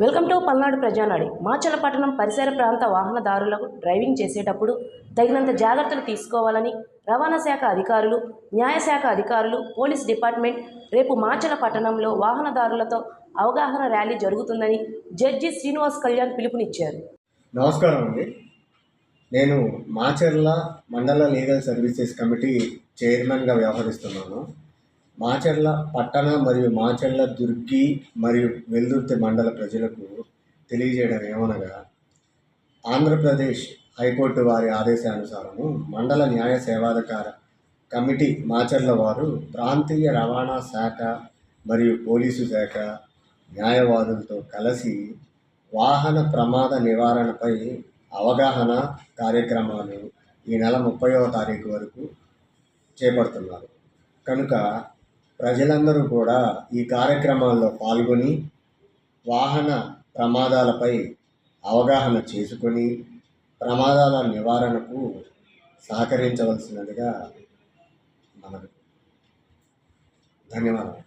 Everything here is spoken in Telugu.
Welcome to Palnadu Prajanadi. Macherla పట్టణం పరిసర ప్రాంత వాహనదారులకు డ్రైవింగ్ చేసేటప్పుడు తగినంత జాగ్రత్తలు తీసుకోవాలని రవాణా శాఖ అధికారులు న్యాయశాఖ అధికారులు పోలీస్ డిపార్ట్మెంట్ రేపు మాచలపట్టణంలో వాహనదారులతో అవగాహన ర్యాలీ జరుగుతుందని జడ్జి శ్రీనివాస్ కళ్యాణ్ పిలుపునిచ్చారు. నమస్కారం అండి. నేను మాచర్ల మండల లీగల్ సర్వీసెస్ కమిటీ చైర్మన్గా వ్యవహరిస్తున్నాను. మాచర్ల పట్టణ మరియు మాచర్ల దుర్గి మరియు వెల్దుర్తి మండల ప్రజలకు తెలియజేయడం ఏమనగా ఆంధ్రప్రదేశ్ హైకోర్టు వారి ఆదేశానుసారము మండల న్యాయ సేవాధికార కమిటీ మాచర్ల వారు ప్రాంతీయ రవాణా శాఖ మరియు పోలీసు శాఖ న్యాయవాదులతో కలిసి వాహన ప్రమాద నివారణపై అవగాహన కార్యక్రమాలు ఈ నెల ముప్పైవ తారీఖు వరకు చేపడుతున్నారు. కనుక ప్రజలందరూ కూడా ఈ కార్యక్రమాల్లో పాల్గొని వాహన ప్రమాదాలపై అవగాహన చేసుకొని ప్రమాదాల నివారణకు సహకరించవలసినదిగా మనకు ధన్యవాదాలు.